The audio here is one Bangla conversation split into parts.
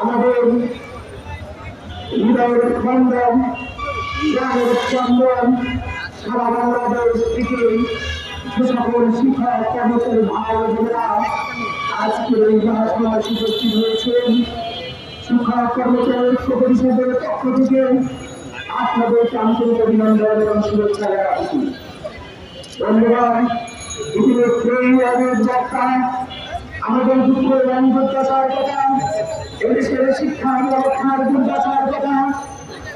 আমাদের হৃদয়ের স্পন্দন গ্রামের স্পন্দন, সারা বাংলাদেশ থেকে যে সকল শিক্ষক, কর্মচারী, ভাই বোনেরা আজকের এই মহাসমাজ উপস্থিত হয়েছেন শিক্ষক, কর্মচারী ঐক্য পরিষদের পক্ষ থেকে আপনাদের আন্তরিক অভিনন্দন এবং শুভেচ্ছা জানাচ্ছি। ধন্যবাদ ইতিমধ্যেই অনেক যাত্রা আমাদের দুঃখ এবং দুর্দশার কথা এদেশের শিক্ষা ব্যবস্থার দুর্দশার কথা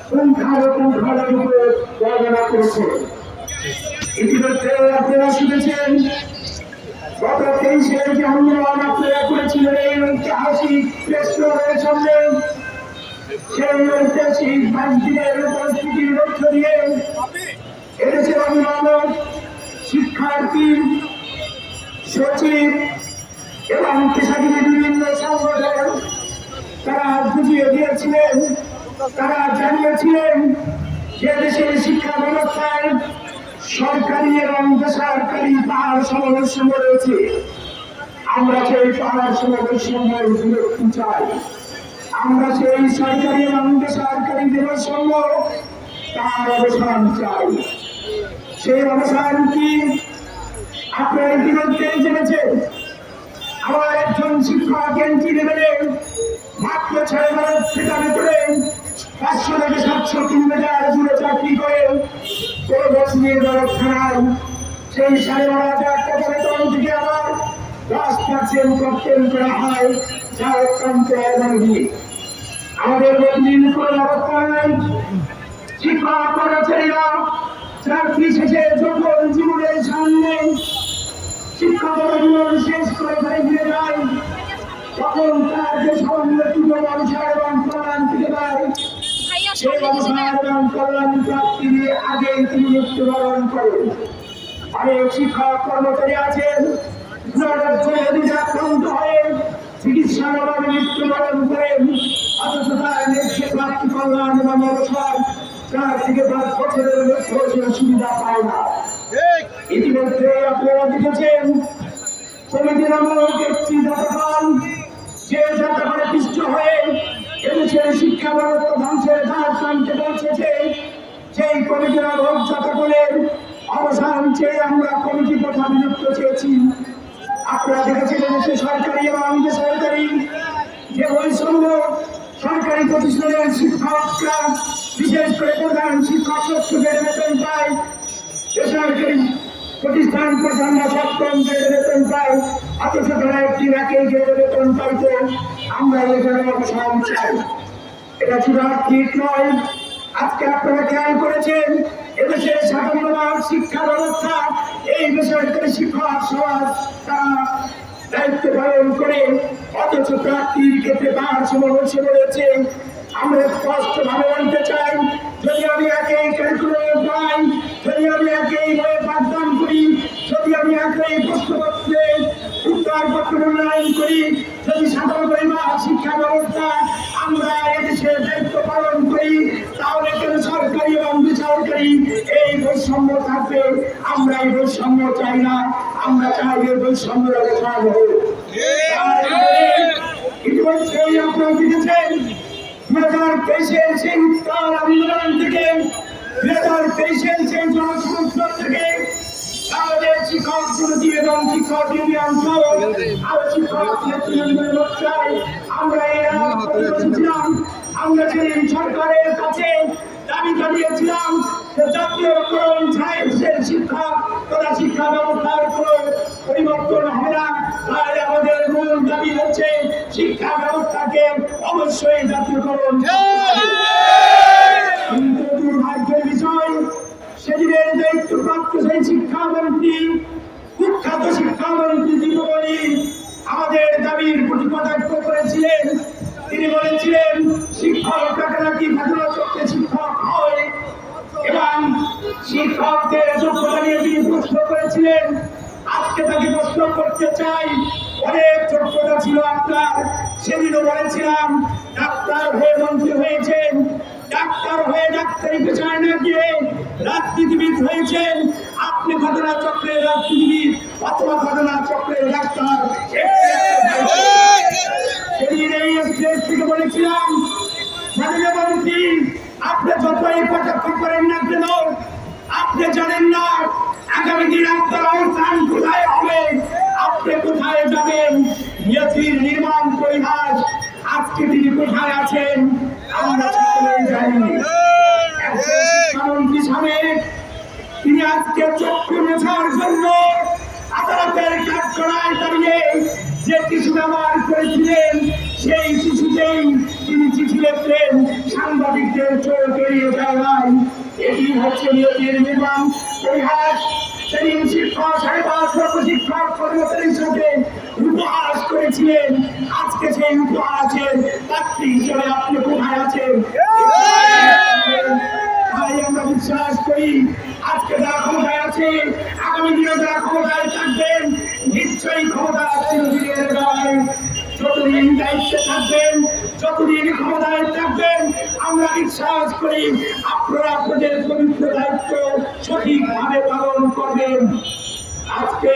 পুঙ্খানুপুঙ্খানের উপরে বর্ণনা করেছে। ইতিমধ্যে আপনারা শুনেছেন, গত তেইশে যে আন্দোলন আপনারা করেছিলেন এই ঐতিহাসিক প্রেস ক্লাবের সামনে। সেই ঐতিহাসিক পাঁচ দিনের পরিস্থিতির লক্ষ্য দিয়ে এদেশের অভিভাবক, শিক্ষার্থী, সচিব এবং পেশাজীবী বিভিন্ন সংগঠন, তারা বুঝিয়ে দিয়েছিলেন, তারা জানিয়েছিলেন যে দেশের শিক্ষা ব্যবস্থায় সরকারি এবং বেসরকারি পাহাড় সমাবেশ রয়েছে। আমরা সেই পাহাড় সমাবেশ বিরক্তি চাই। আমরা সেই সরকারি এবং বেসরকারি দেবসঙ্গ তার অবসান চাই। সেই অবসান কি আপনারা ইতিমধ্যে জেনেছেন? আমার একজন শিক্ষক এন্ট্রি লেভেলে মাত্র ছয় মাস ঠিকানা করে পাঁচশো থেকে সাতশো কিলোমিটার দূরে চাকরি করে কোনো বছরের ব্যবস্থা নাই সেই সাড়ে বারো হাজার টাকা বেতন থেকে আমার দশ পার্সেন্ট কর্তন করা হয়, যা অত্যন্ত অমানবিক। আমাদের কোনো ব্যবস্থা নাই। শিক্ষক কর্মচারীরা চাকরি শেষে যখন জীবন শেষ করে ফিরে যায়। তখন তার যে সংরক্ষিত ব্যবসা এবং কল্যাণ থেকে পায় সেই ব্যবসা এবং কল্যাণ প্রাপ্তির আগে তিনি মৃত্যুবরণ করেন। অনেক শিক্ষক কর্মচারী আছেন। আক্রান্ত হয়ে চিকিৎসার অভাবে মৃত্যুবরণ করেন। অথচ তার নেক্সট প্রাপ্তি কল্যাণ এবং অবসর চার থেকে পাঁচ বছরের সুবিধা পায় না। ইতিমধ্যে আপনারা দেখেছেন কমিটি নামক একটি যতক্ষণ যে যতক্ষণে পিষ্ট হয়ে এদেশের শিক্ষা ব্যবস্থা ধ্বংসের ধার টানতে পৌঁছেছে সেই কমিটি নামক যতক্ষণের অবসান চেয়ে আমরা কমিটি প্রথা বিলুপ্ত চেয়েছি। আপনারা দেখেছেন এদেশে সরকারি এবং বেসরকারি যে বৈষম্য, সরকারি প্রতিষ্ঠানের শিক্ষকরা, বিশেষ করে প্রধান শিক্ষক শিক্ষকের বেতন পায় প্রতিষ্ঠান প্রধান সপ্তম গ্রেডে বেতন পায় অথচ তারা একটি একই গ্রেডে বেতন পাইতো, আমরা এখানে অবসান চাই। এটা আর ঠিক নয় আজকে আপনারা খেয়াল করেছেন, এদেশের সাধারণ শিক্ষা ব্যবস্থা, এই বেসরকারি শিক্ষক সমাজ তারা দায়িত্ব পালন করে, অথচ প্রার্থীর ক্ষেত্রে পাহাড় সমাবেশে রয়েছে। আমরা স্পষ্ট ভাবে বলতে চাই, যদি আমি একই ক্যালকুলেটর পাই যদি আমি পাঠদান করি যদি আমি একই প্রশ্নপত্রে উত্তরপত্র মূল্যায়ন করি। সাধারণ শিক্ষা ব্যবস্থা আমরা এদেশে দায়িত্ব পালন করি, তাহলে সরকারি এবং বেসরকারি এই বৈষম্য থাকবে? আমরা এই বৈষম্য চাই না। আমরা চাই এই বৈষম্যের অবসান হোক ইতিমধ্যেই আপনারা দেখেছেন দু হাজার তেইশের উত্তর থেকে দু হাজার তেইশের থেকে শিক্ষক সমিতি শিক্ষক ইউনিয়ন সহ আরও শিক্ষক মোর্চায় আমরা এরা আমরা সেই সরকারের কাছে দাবি জানিয়েছিলাম জাতীয়করণ সায়েন্সের শিক্ষা তথা শিক্ষা ব্যবস্থার কোনো পরিবর্তন হবে না। আমাদের মূল দাবি হচ্ছে শিক্ষা ব্যবস্থাকে অবশ্যই জাতীয়করণ দায়িত্বপ্রাপ্ত সেই শিক্ষামন্ত্রী, কুখ্যাত শিক্ষামন্ত্রী দীপমণি আমাদের দাবির প্রতি কটাক্ষ করেছিলেন। তিনি বলেছিলেন শিক্ষকটাকে নাকি ঘটনা চক্রে শিক্ষক হয়। এবং শিক্ষকদের যোগ্যতা নিয়ে তিনি প্রশ্ন করেছিলেন। আজকে তাকে প্রশ্ন করতে চাই, অনেক যোগ্যতা ছিল আপনার। সেদিনও বলেছিলাম, ডাক্তার হয়ে মন্ত্রী হয়েছেন। ডাক্তার হয়ে ডাক্তারি পেছায় না গিয়ে রাজনীতিবিদ হয়েছেন। আপনি ঘটনা চক্রের রাজনীতিবিদ অথবা ঘটনা চক্রের ডাক্তার বলেছিলাম কটাক্ষ করেন না আপনি না আগামী দিন হবে, আপনি কোথায় নির্মাণ আজকে তিনি কোথায় আছেন? আমরা জানি। একজন শিক্ষামন্ত্রী তিনি আজকে চক্ষু মেছার জন্য আদালতের কাঠগড়ায় দাঁড়িয়ে যে চিঠি ব্যবহার করেছিলেন, সেই চিঠিতেই তিনি চিঠি লিখলেন, সাংবাদিকদের চোখ এড়িয়ে যাওয়াই এটি হচ্ছে নিয়তির নির্মাণ পরিহাস। সেদিন শিক্ষক সাহেব শিক্ষক কর্মচারীর সাথে উপহাস করেছিলেন। আজকে সেই উপহাসের পাত্রী হিসেবে আপনি কোথায় আছেন? তাই আমরা বিশ্বাস করি, আজকে যারা ক্ষমতায় আছে, আগামী দিনে যারা ক্ষমতায় থাকবেন, নিশ্চয়ই ক্ষমতা চিরদিনের নয় যতদিন দায়িত্বে থাকবেন, যতদিন ক্ষমতায় থাকবেন, আমরা বিশ্বাস করি আপনারা আপনাদের পবিত্র দায়িত্ব সঠিকভাবে পালন করবেন। আজকে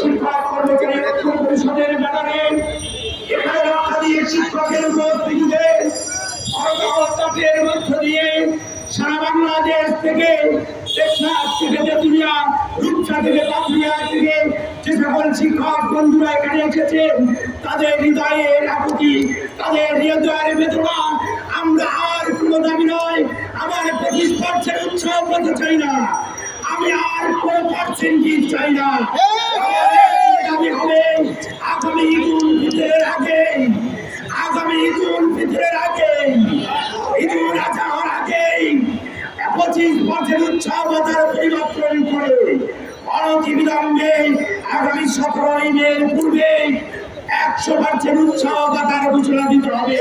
শিক্ষক কর্মচারী ঐক্য পরিষদের ব্যাপারে এখানে দিয়ে শিক্ষকের অর্থাৎ মধ্য দিয়ে সারা বাংলাদেশ থেকে থেকে সকল শিক্ষক বন্ধুরা তাদের তাদের আমরা আর কোনো দাবি নয়, আমার পার্সেন্ট উৎসব করতে চাই না। না আমার দাবি হবে, আগামী ঈদুল ফিতরের আগে, আগামী ঈদুল ফিতরের আগে, ঈদুল আজহার আগে, পঁচিশ বছর উৎসবতার পরিবর্তন করে অনতি বিলম্বে আগামী সতেরোই মের পূর্বে একশো পার্সেন্ট উৎসবতার ঘোষণা দিতে হবে।